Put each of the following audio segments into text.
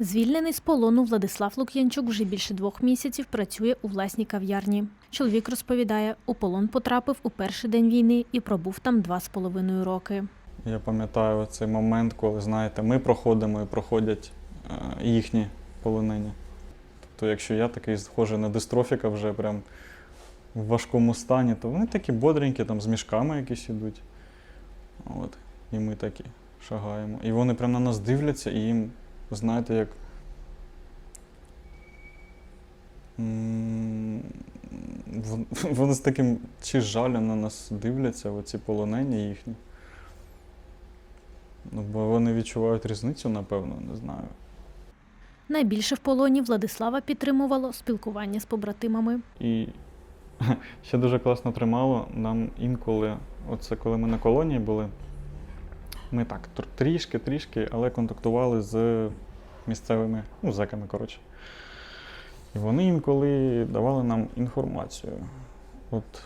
Звільнений з полону Владислав Лук'янчук вже більше двох місяців працює у власній кав'ярні. Чоловік розповідає, у полон потрапив у перший день війни і пробув там два з половиною роки. Я пам'ятаю цей момент, коли, знаєте, ми проходимо і проходять е, їхні полонені. Тобто, якщо я такий схожий на дистрофіка вже прям в важкому стані, то вони такі бодренькі, там з мішками якісь ідуть. От. І ми такі шагаємо. І вони прям на нас дивляться, і їм, знаєте, як. Вони з таким чи жалем на нас дивляться, оці полонені їхні. Ну, бо вони відчувають різницю, напевно, не знаю. Найбільше в полоні Владислава підтримувало спілкування з побратимами. І ще дуже класно тримало нам інколи, оце коли ми на колонії були, ми так трішки, трішки, але контактували з місцевими ну, зеками, коротше. І вони інколи давали нам інформацію. От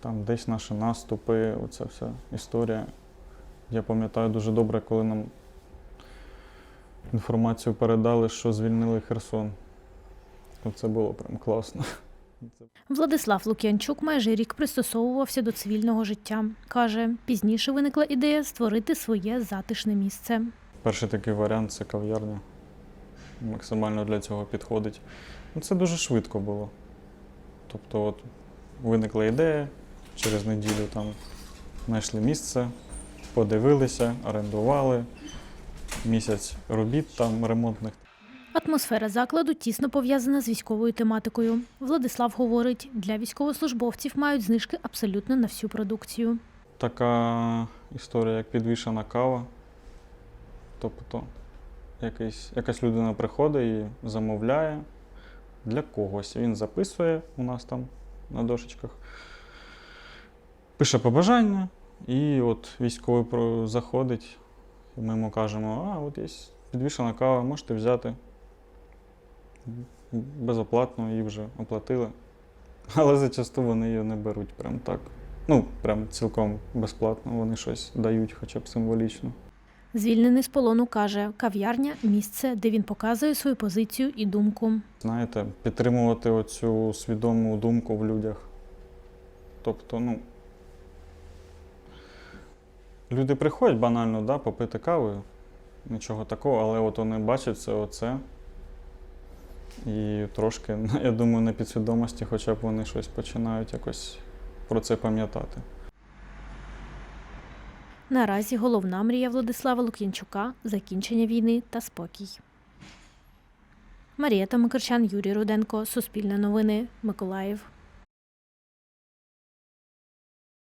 там десь наші наступи, оця вся історія. Я пам'ятаю дуже добре, коли нам інформацію передали, що звільнили Херсон. Це було прям класно. Владислав Лук'янчук майже рік пристосовувався до цивільного життя. Каже, пізніше виникла ідея створити своє затишне місце. Перший такий варіант це кав'ярня. Максимально для цього підходить. Ну, це дуже швидко було. Тобто, от виникла ідея, через неділю там знайшли місце, подивилися, орендували, місяць робіт там ремонтних. Атмосфера закладу тісно пов'язана з військовою тематикою. Владислав говорить, для військовослужбовців мають знижки абсолютно на всю продукцію. Така історія, як підвішена кава. Тобто, якийсь, якась людина приходить і замовляє для когось. Він записує у нас там на дошечках, пише побажання, і от військовий заходить, і ми йому кажемо, а от є підвішена кава, можете взяти. Безоплатно її вже оплатили. Але зачасту вони її не беруть прям так. Ну, прям цілком безплатно вони щось дають, хоча б символічно. Звільнений з полону каже, кав'ярня місце, де він показує свою позицію і думку. Знаєте, підтримувати оцю свідому думку в людях. Тобто, ну. Люди приходять банально, да, попити кави, нічого такого, але от вони бачать це оце. І трошки, я думаю, на підсвідомості, хоча б вони щось починають якось про це пам'ятати. Наразі головна мрія Владислава Лук'янчука закінчення війни та спокій. Марія Тамикарчан, Юрій Руденко, Суспільне новини, Миколаїв.